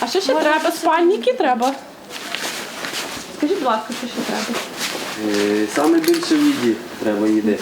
А що ще треба? Спальники треба. Скажіть, будь ласка, що ще треба? Е, Саме більше в їді треба їди.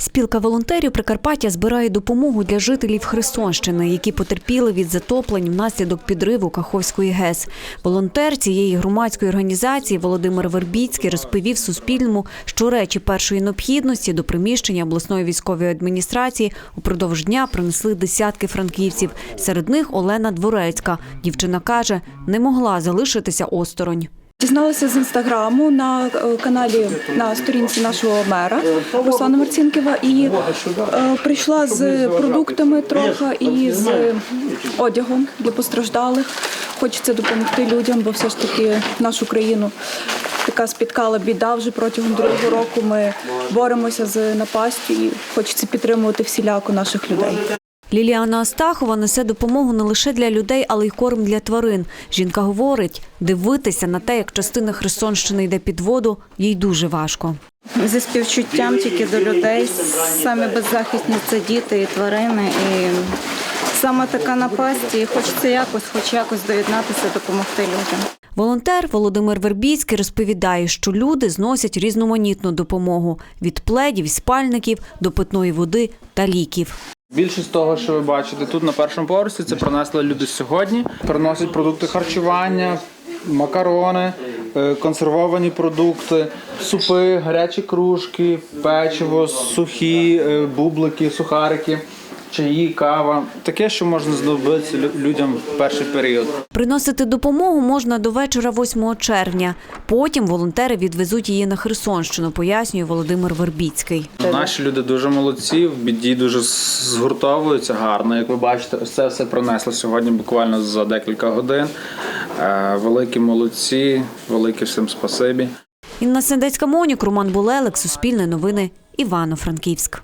Спілка волонтерів Прикарпаття збирає допомогу для жителів Херсонщини, які потерпіли від затоплень внаслідок підриву Каховської ГЕС. Волонтер цієї громадської організації Володимир Вербіцький розповів Суспільному, що речі першої необхідності до приміщення обласної військової адміністрації упродовж дня принесли десятки франківців. Серед них Олена Дворецька. Дівчина каже, не могла залишитися осторонь. Дізналася з інстаграму на е, каналі на сторінці нашого мера Руслана Марцінківа і е, прийшла з продуктами трохи і з одягом для постраждалих. Хочеться допомогти людям, бо все ж таки нашу країну така спіткала біда вже протягом другого року. Ми боремося з напастю і хочеться підтримувати всіляко наших людей. Ліліана Астахова несе допомогу не лише для людей, але й корм для тварин. Жінка говорить, дивитися на те, як частина Херсонщини йде під воду, їй дуже важко. зі співчуттям тільки до людей. Самі беззахисні це діти і тварини. І саме така напасть, і хочеться якось, хоч якось доєднатися, допомогти людям. Волонтер Володимир Вербіцький розповідає, що люди зносять різноманітну допомогу від пледів, спальників до питної води та ліків. Більшість того, що ви бачите тут на першому поверсі, це принесли люди сьогодні. Приносять продукти харчування, макарони, е, консервовані продукти, супи, гарячі кружки, печиво, сухі е, бублики, сухарики, чаї, кава. Таке, що можна знадобитися людям в перший період. Приносити допомогу можна до вечора 8 червня. Потім волонтери відвезуть її на Херсонщину, пояснює Володимир Вербіцький. Наші люди дуже молодці, в біді дуже згуртовуються гарно. Як ви бачите, це все принесли сьогодні буквально за декілька годин. Е, Великі молодці, велике всім спасибі. Інна Сендецька Монік, Роман Булелик, Суспільне новини, Івано-Франківськ.